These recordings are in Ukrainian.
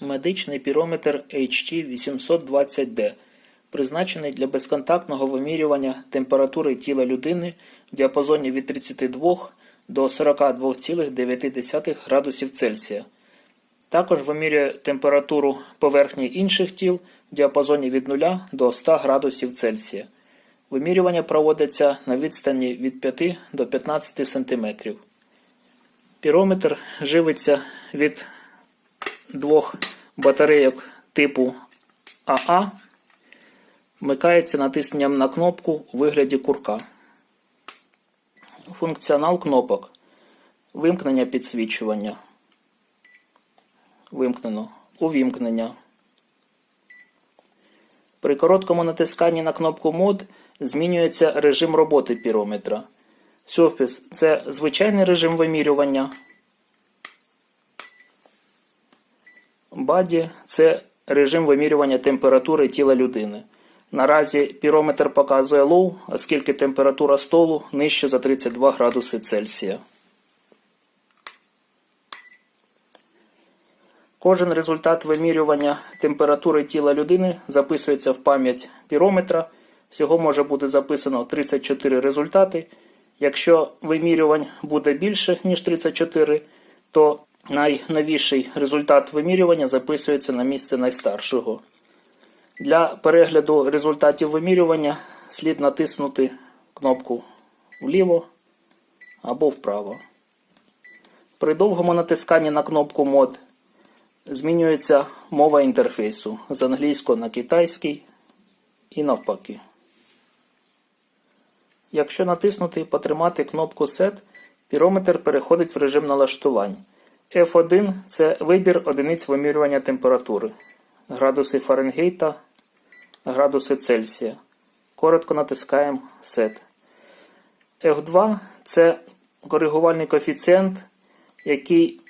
Медичний пірометр HT820D призначений для безконтактного вимірювання температури тіла людини в діапазоні від 32 до 42,9 градусів Цельсія. Також вимірює температуру поверхні інших тіл в діапазоні від 0 до 100 градусів Цельсія. Вимірювання проводиться на відстані від 5 до 15 см. Пірометр живиться від двох батарейок типу АА, вмикається натисненням на кнопку у вигляді курка. Функціонал кнопок. Вимкнення підсвічування. Вимкнено. Увімкнення. При короткому натисканні на кнопку мод змінюється режим роботи пірометра. Surface – це звичайний режим вимірювання. Баді це режим вимірювання температури тіла людини. Наразі пірометр показує low, оскільки температура столу нижче за 32 градуси Цельсія. Кожен результат вимірювання температури тіла людини записується в пам'ять пірометра. Всього може бути записано 34 результати. Якщо вимірювань буде більше, ніж 34, то найновіший результат вимірювання записується на місце найстаршого. Для перегляду результатів вимірювання слід натиснути кнопку вліво або вправо. При довгому натисканні на кнопку мод змінюється мова інтерфейсу з англійського на китайський і навпаки. Якщо натиснути і потримати кнопку Set, пірометр переходить в режим налаштувань. F1 це вибір одиниць вимірювання температури. Градуси Фаренгейта, градуси Цельсія. Коротко натискаємо Set. F2 це коригувальний коефіцієнт, який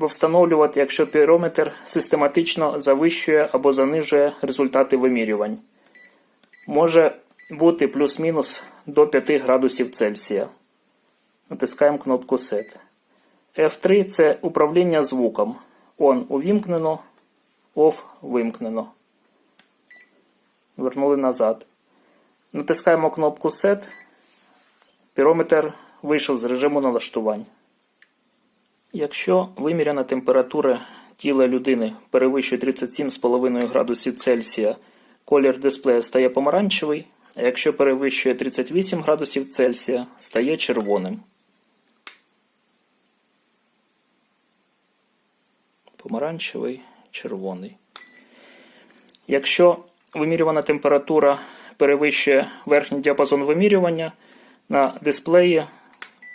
встановлювати, якщо пірометр систематично завищує або занижує результати вимірювань. Може бути плюс-мінус до 5 градусів Цельсія. Натискаємо кнопку Set. F3 це управління звуком. On увімкнено, Off вимкнено. Вернули назад. Натискаємо кнопку Set. Пірометр вийшов з режиму налаштувань. Якщо виміряна температура тіла людини перевищує 37,5 градусів Цельсія, колір дисплея стає помаранчевий, а якщо перевищує 38 градусів Цельсія, стає червоним. Помаранчевий, червоний. Якщо вимірювана температура перевищує верхній діапазон вимірювання, на дисплеї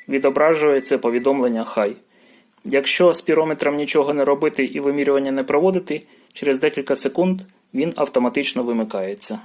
відображується повідомлення High. Якщо з пірометром нічого не робити і вимірювання не проводити, через декілька секунд він автоматично вимикається.